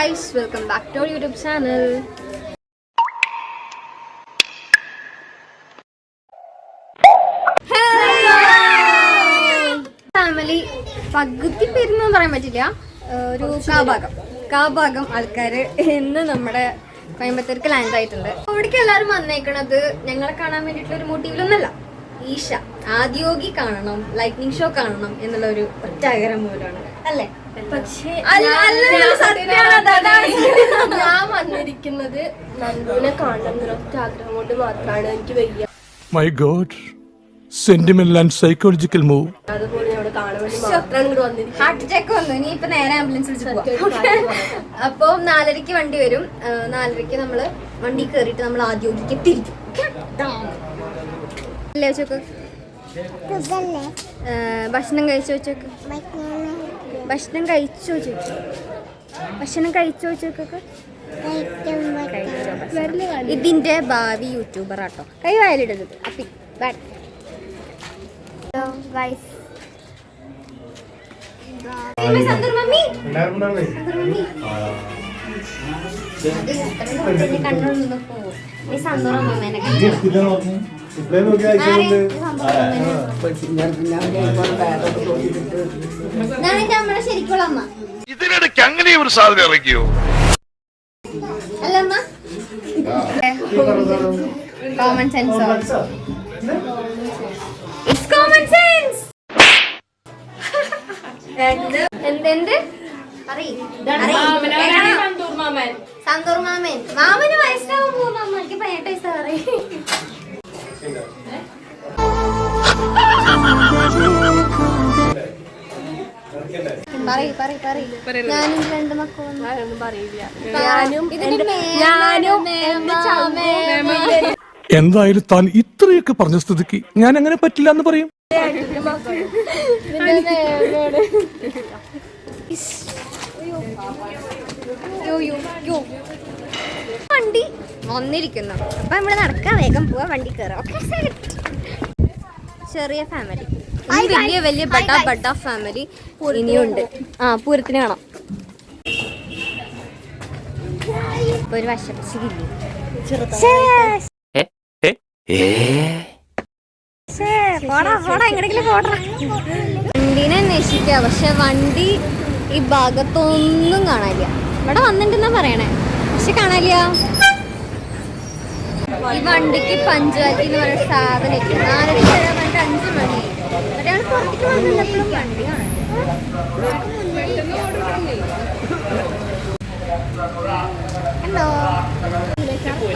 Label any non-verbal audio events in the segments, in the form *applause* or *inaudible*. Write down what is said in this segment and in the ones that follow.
Guys welcome back to YouTube channel family പകുതി പേരെന്ന് പറയാൻ പറ്റില്ല. ഒരു കാഭാഗം. കാഭാഗം ആൾക്കാര് ഇന്ന് നമ്മുടെ കോയമ്പത്തൂർക്ക് ലാൻഡ് ആയിട്ടുണ്ട്. അവിടേക്ക് എല്ലാവരും വന്നേക്കണത് ഞങ്ങളെ കാണാൻ വേണ്ടിയിട്ടുള്ള ഒരു മോട്ടീവിലൊന്നല്ല ഈശ. ആദ്യോഗി കാണണം ലൈറ്റ്നിങ് ഷോ കാണണം എന്നുള്ള ഒരു ഒറ്റ ആഗ്രഹം മൂലമാണ് അല്ലേ? പക്ഷേ. ഞാൻ വന്നിരിക്കുന്നത് നന്ദുവിനെ കാണണം ആഗ്രഹം കൊണ്ട് മാത്രമാണ്. എനിക്ക് വയ്യ. My god sentimental and psychological move heart attack വന്നു. ഇനി ഇപ്പൊ നേരെ ആംബുലൻസ് വിളിച്ച് *laughs* അപ്പൊ നാലരക്ക് വണ്ടി വരും. നാലരക്ക് നമ്മൾ വണ്ടി കയറിയിട്ട് നമ്മൾ ആദ്യോഗിക്ക് തിരിക്കും. അല്ലേ വെച്ചോക്ക് ഭക്ഷണം കഴിച്ചു വെച്ചോക്ക് ഭക്ഷണം കഴിച്ചു വെച്ചോക്ക് ഭക്ഷണം കഴിച്ചു വെച്ചോക്ക് ഇതിന്റെ ഭാവി യൂട്യൂബർ ആട്ടോ കൈ വയലിടരുത്. അപ്പി മമ്മി. കണ്ണൊന്നു പോവും. നീ സന്തോഷം അമ്മേനെ അമ്മയുടെ ശരിക്കുള്ള അമ്മ. ഇതിനിടയ്ക്ക് അങ്ങനെ ഒരു സാധനം ഇറക്കിയോ? അല്ല അമ്മ. Common sense. Common sense. എന്തെന്ത്. Santoor മാമൻ. മാമന് വയസ്സാവും പോകുന്നു. അമ്മയ്ക്ക് പതിനെട്ട് വയസ്സാ പറയ്. ഞാനും എന്തായാലും താൻ ഇത്രയൊക്കെ പറഞ്ഞ സ്ഥിതിക്ക് ഞാൻ അങ്ങനെ പറ്റില്ല എന്ന് പറയും യോ, യോ, യോ. വണ്ടി വന്നിരിക്കുന്നു. അപ്പൊ നമ്മൾ നടക്കാൻ വേഗം പോവാ വണ്ടി കയറാം ഓക്കെ ചെറിയ ഫാമിലി വലിയ വലിയ ബട്ട ബട്ട ഫാമിലി ഇനിയുണ്ട്. ആ പൂരത്തിന് കാണാം ഇപ്പൊ ഒരു വശപ്പിച്ചില്ലേ വണ്ടീനെ അന്വേഷിക്കുക പക്ഷെ വണ്ടി ഈ ഭാഗത്തൊന്നും കാണാനില്ല. ഇവിടെ വന്നിട്ടുണ്ടെന്നാ പറയണേ? പക്ഷെ കാണാനില്ല. ഈ വണ്ടിക്ക് പഞ്ചായത്തി എന്ന് പറയുന്ന സാധനം. നാലര വരെ വന്നിട്ട് അഞ്ച് മണി. ഒരാൾ പുറത്തേക്ക് വന്നില്ലപ്പോഴും വണ്ടി ഹലോ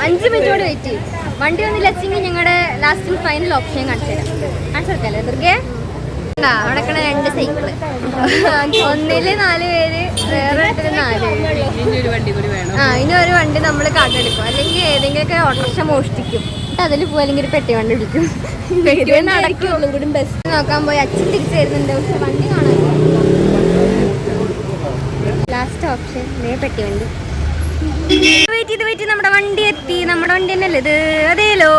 അഞ്ച് മിനിറ്റ് കൂടെ വെയിറ്റ് വണ്ടി വന്നില്ല. വെച്ചെങ്കിൽ ഞങ്ങളുടെ ലാസ്റ്റ് ഫൈനൽ ഓപ്ഷൻ കാണിച്ചു തരാം കാണിച്ചു കൊടുക്കാല്ലേ ദുർഗേ? അവിടെ കിടക്കണ രണ്ട് സൈക്കിൾ. ഒന്നിൽ നാല് പേര് വേറെ വണ്ടി നാല് ആ ഇനി ഒരു വണ്ടി നമ്മൾ കാട്ടെടുക്കും അല്ലെങ്കിൽ ഏതെങ്കിലുമൊക്കെ ഓട്ടോറിക്ഷ മോഷ്ടിക്കും. അതിൽ പോകും അല്ലെങ്കിൽ ഒരു പെട്ടി വണ്ടി പിടിക്കും. നടക്കും? ബസ് നോക്കാൻ പോയി. അച്ഛൻ തിരിച്ചു വരുന്നുണ്ട് പക്ഷെ വണ്ടി കാണാൻ ലാസ്റ്റ് ഓപ്ഷൻ നേ പെട്ടി വണ്ടി. വെയിറ്റ് ചെയ്ത് വെയിറ്റ് നമ്മുടെ വണ്ടി എത്തി. നമ്മുടെ വണ്ടി തന്നെയല്ലേ ഇത്? അതേലോ.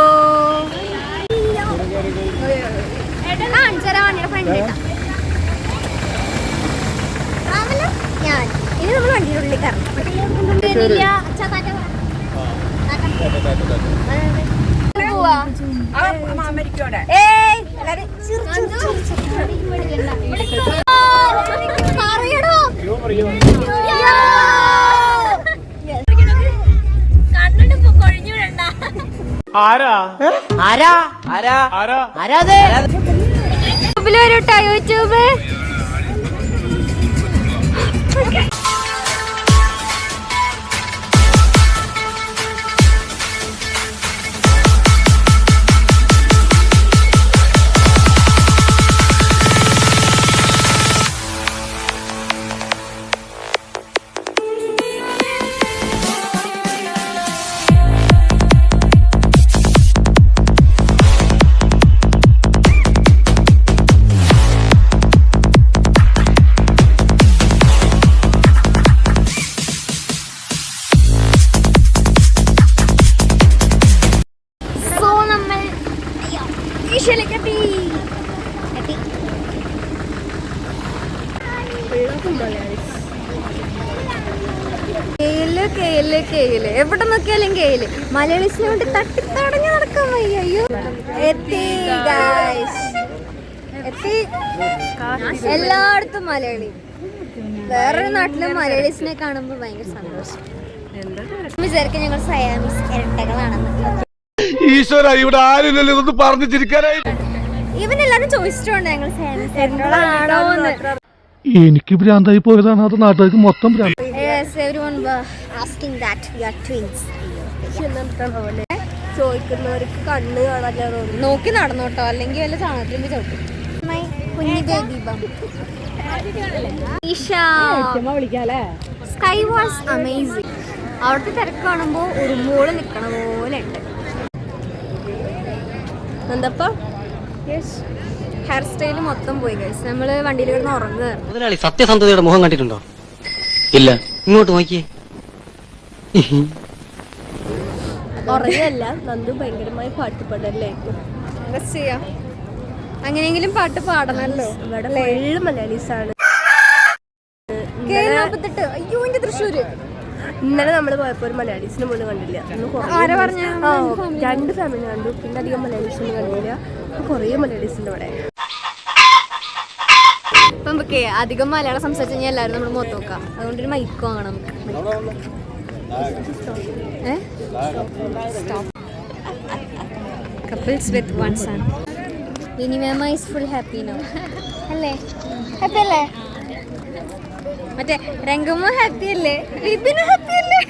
ഞാൻ. ഇനി നമ്മൾ വണ്ടിയുടെ ഉള്ളിൽ കയറണം. കേറില്ല. അച്ഛാ, ആരാ? പറ. യൂട്യൂബിൽ വരൂട്ടോ യൂട്യൂബ്? ഈശോയിലേക്ക് എത്തി എത്തി കേൽ കേൽ കേൽ. എവിടെ നോക്കിയാലും കേൽ. മലയാളീസിനെ കൊണ്ട് തട്ടിത്തടഞ്ഞു നടക്കാൻ വയ്യ. അയ്യോ. എത്തി. എത്തി. എല്ലായിടത്തും മലയാളി. വേറൊരു നാട്ടിലെ മലയാളീസിനെ കാണുമ്പോൾ ഭയങ്കര സന്തോഷം. വിചാരിക്കും ഞങ്ങൾ സയാമീസ് ഇരട്ടകളാണെന്ന്. ഈശ്വര ഇവിടെ ആരില്ലല്ലോ ഇതൊന്ന് പറഞ്ഞു ചിരിക്കാനായി ഇവനെല്ലാരും ചോദിച്ചിട്ടുണ്ട് ഞങ്ങൾ എനിക്ക് ഭ്രാന്തായി പോയതാണ്. അത് നാട്ടുകാർക്ക് മൊത്തം ഭ്രാന്ത്. ചോദിക്കുന്നവർക്ക് കണ്ണ് കാണാല്ലോ നോക്കി നടന്നോട്ടോ അല്ലെങ്കിൽ വല്ല ചവിട്ടും. മൈ കുഞ്ഞി ബേബി സ്കൈ വാസ് അമേസിങ് അവിടുത്തെ തിരക്ക് കാണുമ്പോൾ ഉറുമ്പോൾ നിൽക്കണ പോലെ ഉണ്ട്. എന്തപ്പാ? ഹെയർ സ്റ്റൈൽ മൊത്തം പോയി കഴിച്ചു നമ്മൾ വണ്ടിയിൽ കിടന്ന് ഉറങ്ങുകയായിരുന്നു മുതലാളി സത്യസന്ധതയുടെ മുഖം കണ്ടിട്ടുണ്ടോ? ഇല്ല. ഇങ്ങോട്ട് നോക്കിയേ. ഉറങ്ങല്ല നന്ദു ഭയങ്കരമായി പാട്ട് പാടല്ലായിരുന്നു എന്താ ചെയ്യാം? അങ്ങനെയെങ്കിലും പാട്ട് പാടണല്ലോ. ഇവിടെ ഫുള്ള് മലയാളീസ് ആണ് അയ്യോ എന്റെ തൃശ്ശൂര്. ഇന്നലെ നമ്മൾ പോയപ്പോ ഒരു മലയാളീസിനെ പോലും കണ്ടില്ല. ആ, രണ്ട് ഫാമിലി കണ്ടു. പിന്നെ അധികം മലയാളീസിനെ കണ്ടില്ല. കൊറേ മലയാളീസിന്റെ അവിടെ ഇപ്പൊ നമുക്ക് അധികം മലയാളം സംസാരിച്ചു കഴിഞ്ഞാൽ എല്ലാവരും നമ്മൾ മൊത്തം നോക്കാം. അതുകൊണ്ട് ഒരു മൈക്ക് വാങ്ങണം നമുക്ക് കപ്പിൾസ് വിത്ത് വൺ സൺ ഇനി ma'am is full happy no അല്ലേ? ഹാപ്പി അല്ലേ? മറ്റേ രംഗമ്മ ഹാപ്പി അല്ലേ? വിപിന് ഹാപ്പി അല്ലേ?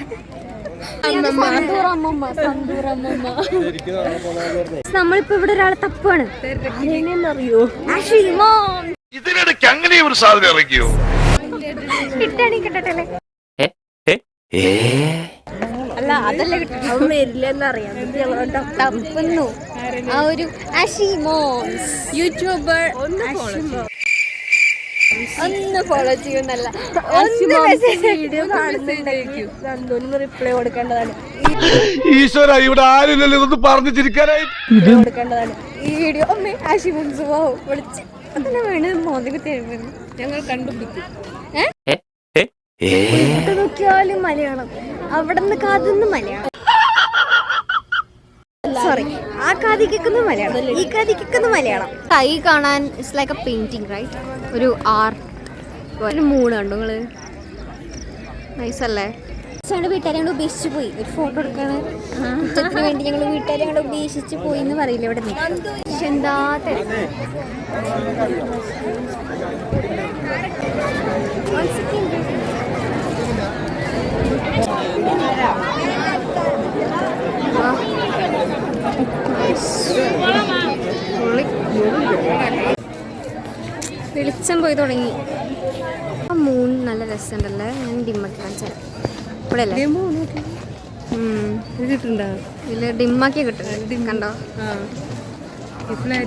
നമ്മളിപ്പോ ഇവിടെ ഒരാളെ തപ്പാണ് അറിയോ ഇതിനിടയ്ക്ക് അങ്ങനെ ഒരു സാധനം ഇറക്കിയോ കിട്ടണി കിട്ടട്ടെ അല്ല? അതല്ല എന്നിട്ട് തപ്പുന്നു. ആ ഒരു അഷിമോ യൂട്യൂബർ യൂട്യൂബർ ഒന്ന് ഫോളോ ചെയ്യുന്നല്ല ഒന്ന് റിപ്ലൈ കൊടുക്കേണ്ടതാണ്. ഈശ്വര ഇവിടെ ആരില്ലല്ലോ ഇതൊന്നും പറഞ്ഞു ചിരിക്കാനായി. കൊടുക്കേണ്ടതാണ്. ഈ വീഡിയോ അമ്മേ ആശി വാ വിളിച്ച്. അതിനെ വേണ മോദിക്ക് എഴുതുന്നു ഞങ്ങൾ കണ്ടുപിടിക്കും. നോക്കിയാലും മലയാളം. അവിടെ നിന്ന് കാതുന്ന് മലയാളം. സോറി ആ കാതി കേൾക്കുന്ന മലയാളം. ഈ കാതി കേൾക്കുന്ന മലയാളം കൈ കാണാൻ it's like a painting right ഒരു ആർട്ട് ഒരു മൂഡ് കണ്ടു നിങ്ങൾ. നൈസ് അല്ലേ? ഞങ്ങളുടെ വീട്ടുകാരെ ഞങ്ങൾ ഉപേക്ഷിച്ച് പോയി. ഒരു ഫോട്ടോ എടുക്കാണ്. കുറ്റത്തിന് വേണ്ടി ഞങ്ങൾ വീട്ടുകാരെ ഞങ്ങൾ ഉപേക്ഷിച്ച് പോയി എന്ന് പറയില്ല ഇവിടെ പക്ഷെ എന്താ തിരക്ക് വെളിച്ചം പോയി തുടങ്ങി. ആ മൂൺ നല്ല രസമുണ്ടല്ലേ? ഞാൻ ഡിമ്മാക്കി ഇവിടെ ഇതിൽ ഡിമ്മാക്കി കിട്ടുന്നുണ്ട് കണ്ടോ?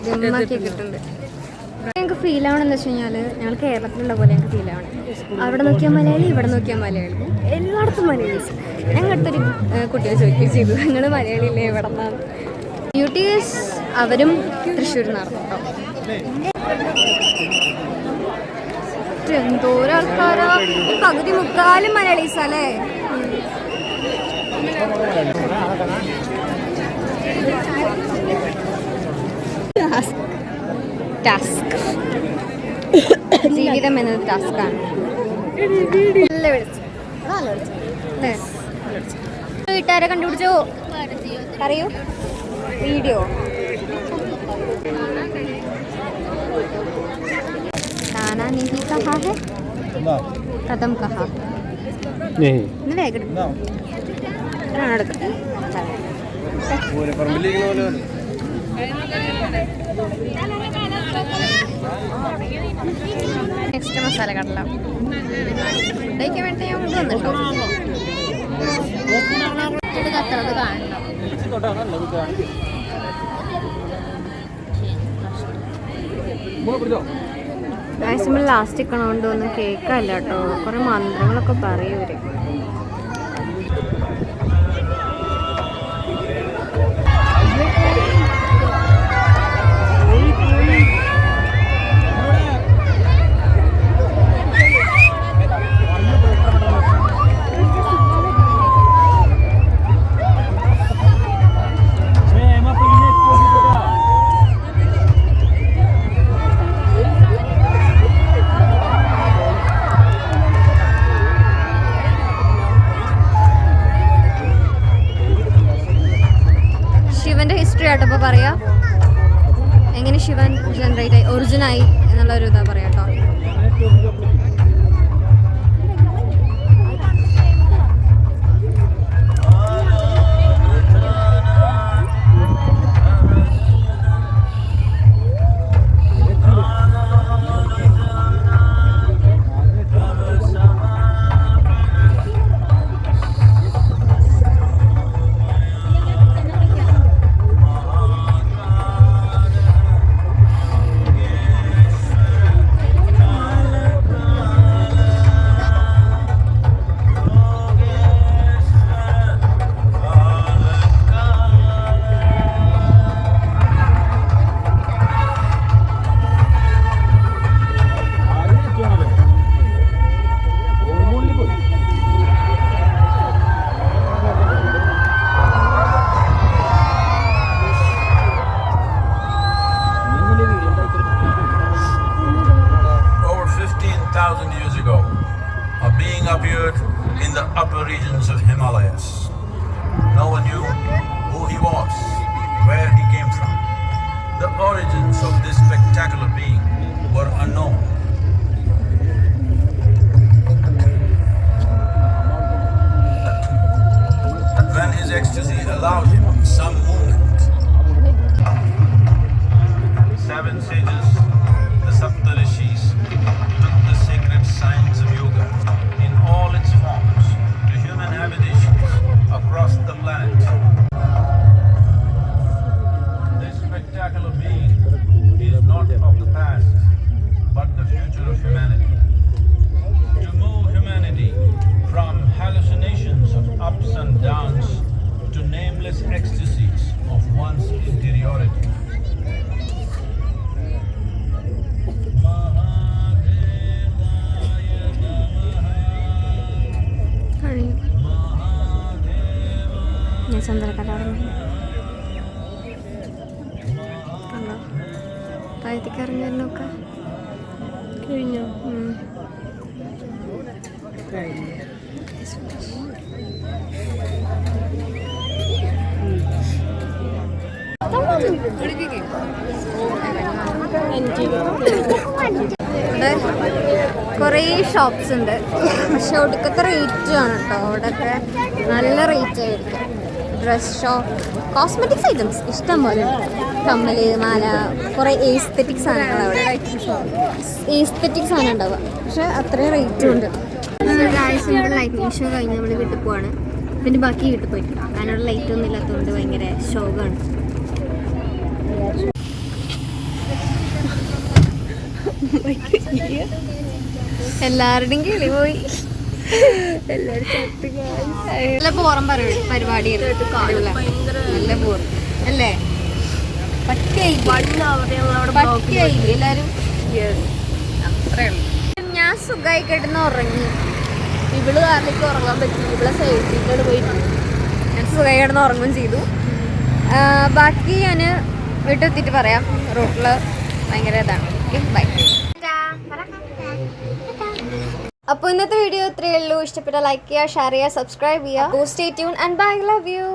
ഡിമ്മാക്കി കിട്ടുന്നുണ്ട്. ഞങ്ങൾക്ക് ഫീൽ ആവണമെന്ന് വെച്ച് കഴിഞ്ഞാൽ ഞങ്ങൾ കേരളത്തിലുള്ള പോലെ ഞങ്ങൾക്ക് ഫീൽ ആവണം. അവിടെ നോക്കിയാൽ മലയാളി ഇവിടെ നോക്കിയാൽ മലയാളി. എല്ലായിടത്തും മലയാളീസ് ഞങ്ങൾ അടുത്തൊരു കുട്ടിയെ ചോദിക്കുകയും ചെയ്തു. നിങ്ങൾ മലയാളിയില്ലേ? ഇവിടെ നിന്നാണ്. ബ്യൂട്ടീസ് അവരും തൃശ്ശൂരിൽ നടന്നു കേട്ടോ. എന്തോരം ആൾക്കാരാ? പകുതി മുക്കാലും മലയാളീസ് അല്ലേ ടാസ്ക് ജീവിതം എന്നത് ടാസ്ക്കാണ് വീട്ടുകാരെ കണ്ടുപിടിച്ചോ? പറയൂ. വീഡിയോ. വേഗം എടുക്ക്. ഇത്രയാണ് എടുക്കുന്നത് നെക്സ്റ്റ് മസാല കടല. ഫുഡൊക്കെ വേണ്ടി കൊണ്ട് വന്നിട്ടോ? ഇത് കത്തറത് കാണണം. മാക്സിമം ലാസ്റ്റ് ഇക്കണോണ്ട് ഒന്നും കേക്കല്ല കേട്ടോ. കുറെ മന്ത്രങ്ങളൊക്കെ പറയൂര് the upper regions of Himalayas. No one knew who he was, where he came from. The origins of this spectacular being were unknown. When his ecstasy allowed him some movement, seven sages, ഇറങ്ങി വരുന്നൊക്കെ കഴിഞ്ഞോ കുറേ shops ഉണ്ട്. പക്ഷെ ഒടുക്കത്തെ rate ആണ് കേട്ടോ അവിടെയൊക്കെ നല്ല റേറ്റ് ആയിരിക്കും. ഡ്രസ് ഷോപ്പ് കോസ്മെറ്റിക്സ് ഐറ്റംസ് ഇഷ്ടം പോലെ. കമ്മൽ മാല കുറേ ഏസ്തറ്റിക് സാധനങ്ങൾ അവിടെ. ഏസ്തെറ്റിക് സാധനം ഉണ്ടാവുക. പക്ഷെ അത്രയും റേറ്റും ഉണ്ട്. ലൈറ്റിംഗ് ഷോ കഴിഞ്ഞ് നമ്മൾ വീട്ടിൽ പോവാണ്. പിന്നെ ബാക്കി വീട്ടിൽ പോയിട്ട്. അവിടെ ലൈറ്റ് ഒന്നും ഇല്ലാത്തതുകൊണ്ട് ഭയങ്കര ശോകമാണ് എല്ലാവരുടെയും കിളി പോയി. നല്ല ബോറം പരിപാടി നല്ല ബോറം അല്ലേ? എല്ലാരും? ഞാൻ സുഖമായി കിടന്ന് ഉറങ്ങി. ഇവൾ കാറിലേക്ക് ഉറങ്ങാൻ പറ്റി? ഇവളെ സൈഡിലേക്ക് പോയിട്ടുണ്ട് ഞാൻ സുഖമായി കിടന്ന് ഉറങ്ങും ചെയ്തു. ബാക്കി ഞാൻ വീട്ടിലെത്തിയിട്ട് പറയാം. റോട്ടിൽ ഭയങ്കര ഇതാണ്. ഓക്കെ ബൈ അപ്പോൾ ഇന്നത്തെ വീഡിയോ ഇത്രയേ ഉള്ളൂ. ഇഷ്ടപ്പെട്ട ലൈക്ക് ചെയ്യുക ഷെയർ ചെയ്യുക സബ്സ്ക്രൈബ് ചെയ്യുക. Stay tune and bye love you